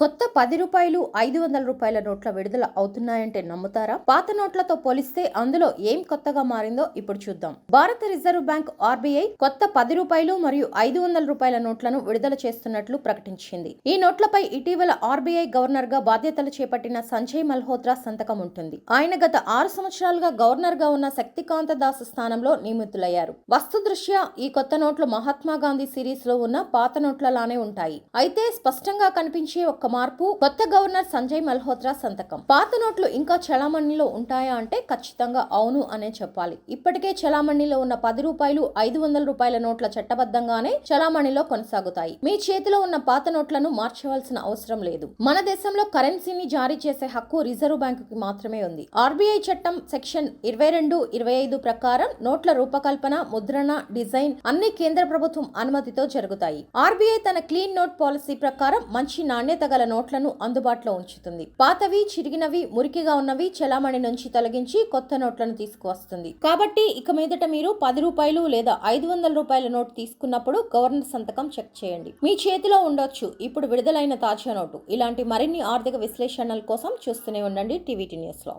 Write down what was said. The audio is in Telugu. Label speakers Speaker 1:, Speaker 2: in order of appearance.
Speaker 1: కొత్త పది రూపాయలు ఐదు వందల రూపాయల నోట్ల విడుదల అవుతున్నాయంటే నమ్ముతారా? పాత నోట్లతో పోలిస్తే అందులో ఏం కొత్తగా మారిందో ఇప్పుడు చూద్దాం. భారత రిజర్వ్ బ్యాంక్ ఆర్బీఐ కొత్త పది రూపాయలు మరియు ఐదు వందల రూపాయల నోట్లను విడుదల చేస్తున్నట్లు ప్రకటించింది. ఈ నోట్లపై ఇటీవల ఆర్బీఐ గవర్నర్గా బాధ్యతలు చేపట్టిన సంజయ్ మల్హోత్రా సంతకం ఉంటుంది. ఆయన గత ఆరు సంవత్సరాలుగా గవర్నర్గా ఉన్న శక్తికాంత దాస్ స్థానంలో నియమితులయ్యారు. వస్తు దృష్ట్యా ఈ కొత్త నోట్లు మహాత్మా గాంధీ సిరీస్లో ఉన్న పాత నోట్లలానే ఉంటాయి. అయితే స్పష్టంగా కనిపించే ఒక్క మార్పు కొత్త గవర్నర్ సంజయ్ మల్హోత్రా సంతకం. పాత నోట్లు ఇంకా చలామణిలో ఉంటాయా అంటే ఖచ్చితంగా అవును అనే చెప్పాలి. ఇప్పటికే చలామణిలో ఉన్న పది రూపాయలు ఐదు వందల రూపాయల నోట్ల చట్టబద్ధంగానే చలామణిలో కొనసాగుతాయి. మీ చేతిలో ఉన్న పాత నోట్లను మార్చవలసిన అవసరం లేదు. మన దేశంలో కరెన్సీని జారీ చేసే హక్కు రిజర్వ్ బ్యాంకుకి మాత్రమే ఉంది. ఆర్బీఐ చట్టం సెక్షన్ ఇరవై రెండు ఇరవై ఐదు ప్రకారం నోట్ల రూపకల్పన ముద్రణ డిజైన్ అన్ని కేంద్ర ప్రభుత్వం అనుమతితో జరుగుతాయి. ఆర్బీఐ తన క్లీన్ నోట్ పాలసీ ప్రకారం మంచి నాణ్యత గల నోట్లను అందుబాటులో ఉంచుతుంది. పాతవి చిరిగినవి మురికిగా ఉన్నవి చెలామణి నుంచి తొలగించి కొత్త నోట్లను తీసుకువస్తుంది. కాబట్టి ఇక మీదట మీరు పది రూపాయలు లేదా ఐదు వందల రూపాయల నోట్ తీసుకున్నప్పుడు గవర్నర్ సంతకం చెక్ చేయండి. మీ చేతిలో ఉండొచ్చు. ఇప్పుడు విడుదలైన తాజా నోటు. ఇలాంటి మరిన్ని ఆర్థిక విశ్లేషణల కోసం చూస్తూనే ఉండండి టీవీటీ న్యూస్లో.